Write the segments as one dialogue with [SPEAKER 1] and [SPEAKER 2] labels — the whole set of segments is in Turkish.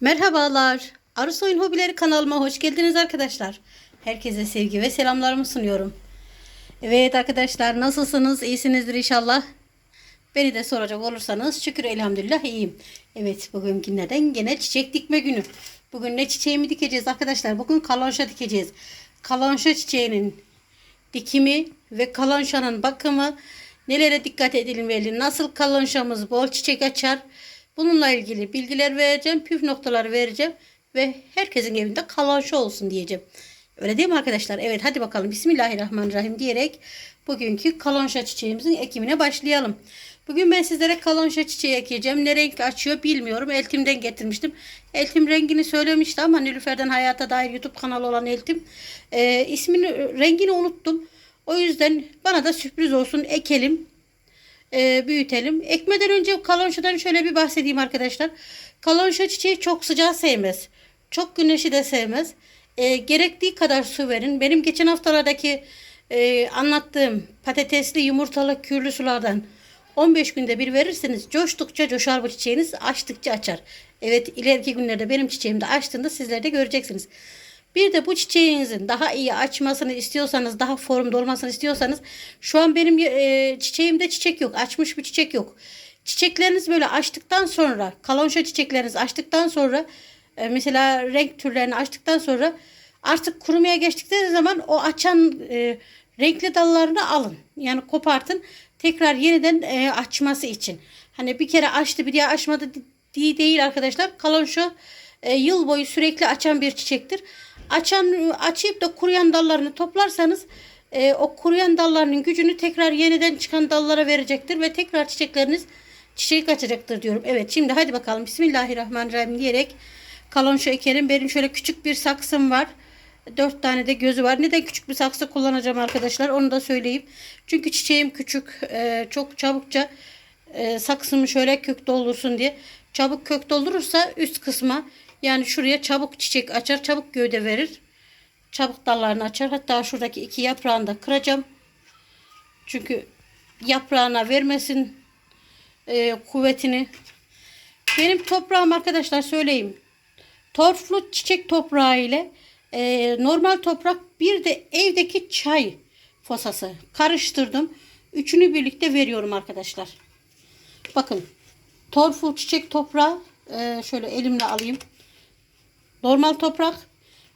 [SPEAKER 1] Merhabalar. Arus Oyun Hobileri kanalıma hoş geldiniz arkadaşlar. Herkese sevgi ve selamlarımı sunuyorum. Evet arkadaşlar nasılsınız? İyisinizdir inşallah. Beni de soracak olursanız şükür elhamdülillah iyiyim. Evet bugün günlerden gene çiçek dikme günü. Bugün ne çiçeğimi dikeceğiz arkadaşlar? Bugün kalonşa dikeceğiz. Kalonşa çiçeğinin dikimi ve kalonşanın bakımı nelere dikkat edilmeli, nasıl kalonşamız bol çiçek açar bununla ilgili bilgiler vereceğim, püf noktaları vereceğim ve herkesin evinde kalonşa olsun diyeceğim. Öyle değil mi arkadaşlar? Evet hadi bakalım Bismillahirrahmanirrahim diyerek bugünkü kalonşa çiçeğimizin ekimine başlayalım. Bugün ben sizlere kalonşa çiçeği ekeceğim. Ne renk açıyor bilmiyorum. Eltim'den getirmiştim. Eltim rengini söylemişti ama Nilüfer'den Hayata Dair YouTube kanalı olan Eltim. Ee, ismini, rengini unuttum. O yüzden bana da sürpriz olsun ekelim. E, büyütelim. Ekmeden önce kalonşadan şöyle bir bahsedeyim arkadaşlar. Kalonşa çiçeği çok sıcağı sevmez. Çok güneşi de sevmez. E, gerektiği kadar su verin. Benim geçen haftalardaki e, anlattığım patatesli yumurtalı kürlü sulardan 15 günde bir verirseniz coştukça coşar bu çiçeğiniz açtıkça açar. Evet ileriki günlerde benim çiçeğim de açtığında sizler de göreceksiniz. Bir de bu çiçeğinizin daha iyi açmasını istiyorsanız, daha formda olmasını istiyorsanız şu an benim e, çiçeğimde çiçek yok. Açmış bir çiçek yok. Çiçekleriniz böyle açtıktan sonra, kalonşa çiçekleriniz açtıktan sonra e, mesela renk türlerini açtıktan sonra artık kurumaya geçtikleri zaman o açan e, renkli dallarını alın. Yani kopartın. Tekrar yeniden e, açması için. Hani bir kere açtı bir daha açmadı değil arkadaşlar. Kalonşa e, yıl boyu sürekli açan bir çiçektir. Açan açıp da kuruyan dallarını toplarsanız e, o kuruyan dallarının gücünü tekrar yeniden çıkan dallara verecektir ve tekrar çiçekleriniz çiçek açacaktır diyorum. Evet şimdi hadi bakalım Bismillahirrahmanirrahim diyerek kalonşa ekelim. Benim şöyle küçük bir saksım var. Dört tane de gözü var. Neden küçük bir saksı kullanacağım arkadaşlar onu da söyleyeyim. Çünkü çiçeğim küçük. e, çok çabukça e, saksımı şöyle kök doldursun diye. Çabuk kök doldurursa üst kısma yani şuraya çabuk çiçek açar. Çabuk gövde verir. Çabuk dallarını açar. Hatta şuradaki iki yaprağını da kıracağım. Çünkü yaprağına vermesin e, kuvvetini. Benim toprağım arkadaşlar söyleyeyim. Torflu çiçek toprağı ile e, normal toprak bir de evdeki çay fosası karıştırdım. Üçünü birlikte veriyorum arkadaşlar. Bakın torfu çiçek toprağı e, şöyle elimle alayım. Normal toprak.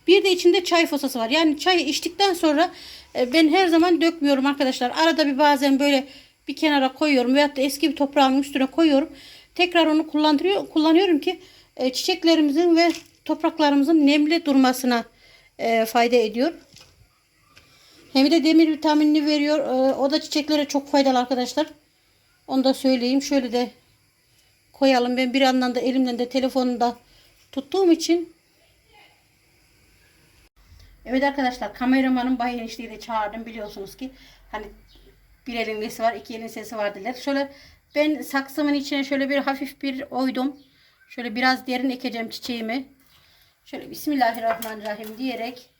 [SPEAKER 1] Bir de içinde çay fosası var. Yani çayı içtikten sonra e, ben her zaman dökmüyorum arkadaşlar. Arada bir bazen böyle bir kenara koyuyorum veyahut da eski bir toprağın üstüne koyuyorum. Tekrar onu kullanıyor, kullanıyorum ki e, çiçeklerimizin ve topraklarımızın nemli durmasına e, fayda ediyor. Hem de demir vitaminini veriyor. O da çiçeklere çok faydalı arkadaşlar. Onu da söyleyeyim. Şöyle de koyalım. Ben bir yandan da elimden de telefonunda tuttuğum için Evet arkadaşlar kameramanın Bay Enişte'yi de çağırdım biliyorsunuz ki hani bir elin nesi var iki elin sesi var dediler. Şöyle ben saksımın içine şöyle bir hafif bir oydum. Şöyle biraz derin ekeceğim çiçeğimi. Şöyle Bismillahirrahmanirrahim diyerek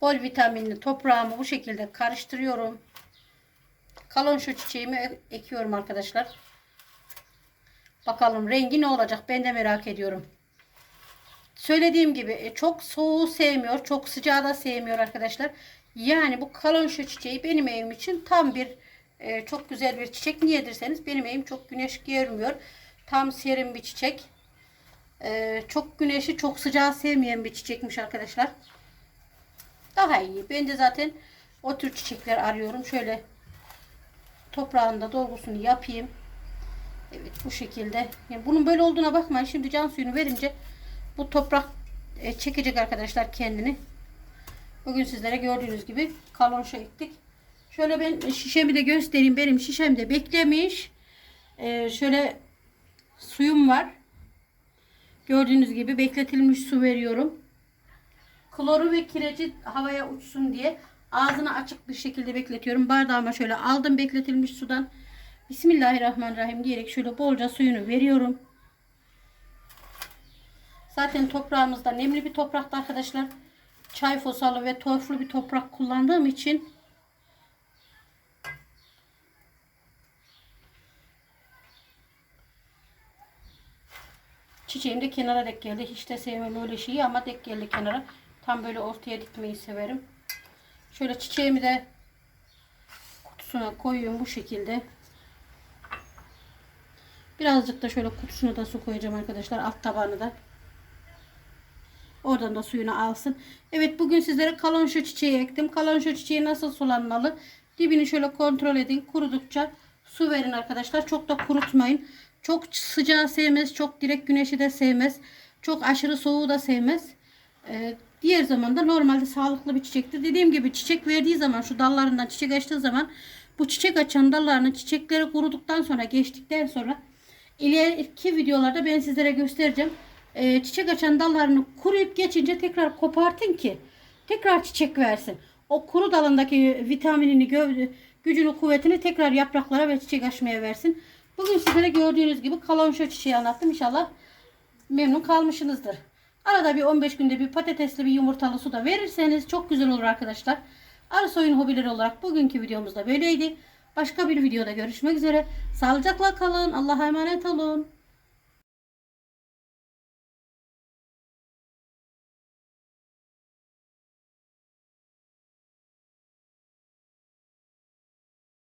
[SPEAKER 1] bol vitaminli toprağımı bu şekilde karıştırıyorum. Kalon şu çiçeğimi ekiyorum arkadaşlar. Bakalım rengi ne olacak ben de merak ediyorum. Söylediğim gibi e, çok soğuğu sevmiyor, çok sıcağı da sevmiyor arkadaşlar. Yani bu kalon şu çiçeği benim evim için tam bir e, çok güzel bir çiçek. Niye derseniz benim evim çok güneş görmüyor. Tam serin bir çiçek. E, çok güneşi, çok sıcağı sevmeyen bir çiçekmiş arkadaşlar. Daha iyi. Ben de zaten o tür çiçekler arıyorum. Şöyle toprağında dolgusunu yapayım. Evet bu şekilde. Yani bunun böyle olduğuna bakmayın. Şimdi can suyunu verince bu toprak e, çekecek arkadaşlar kendini. Bugün sizlere gördüğünüz gibi kalonşa ektik. Şöyle ben şişemi de göstereyim. Benim şişem de beklemiş. Ee, şöyle suyum var. Gördüğünüz gibi bekletilmiş su veriyorum. Kloru ve kireci havaya uçsun diye ağzını açık bir şekilde bekletiyorum. Bardağıma şöyle aldım bekletilmiş sudan. Bismillahirrahmanirrahim diyerek şöyle bolca suyunu veriyorum. Zaten toprağımızda nemli bir toprakta arkadaşlar. Çay fosalı ve torflu bir toprak kullandığım için Çiçeğim de kenara dek geldi. Hiç de sevmem öyle şeyi ama dek geldi kenara. Tam böyle ortaya dikmeyi severim. Şöyle çiçeğimi de kutusuna koyuyorum bu şekilde. Birazcık da şöyle kutusuna da su koyacağım arkadaşlar. Alt tabağını da. Oradan da suyunu alsın. Evet bugün sizlere kalonşo çiçeği ektim. Kalonşo çiçeği nasıl sulanmalı? Dibini şöyle kontrol edin. Kurudukça su verin arkadaşlar. Çok da kurutmayın. Çok sıcağı sevmez. Çok direkt güneşi de sevmez. Çok aşırı soğuğu da sevmez. Ee, diğer zamanda normalde sağlıklı bir çiçektir. Dediğim gibi çiçek verdiği zaman şu dallarından çiçek açtığı zaman bu çiçek açan dallarının çiçekleri kuruduktan sonra geçtikten sonra ileriki videolarda ben sizlere göstereceğim. Ee, çiçek açan dallarını kuruyup geçince tekrar kopartın ki tekrar çiçek versin. O kuru dalındaki vitaminini, gücünü, kuvvetini tekrar yapraklara ve çiçek açmaya versin. Bugün sizlere gördüğünüz gibi kalonşo çiçeği anlattım. İnşallah memnun kalmışsınızdır. Arada bir 15 günde bir patatesli bir yumurtalı su da verirseniz çok güzel olur arkadaşlar. Arı soyun hobileri olarak bugünkü videomuz da böyleydi. Başka bir videoda görüşmek üzere. Sağlıcakla kalın. Allah'a emanet olun.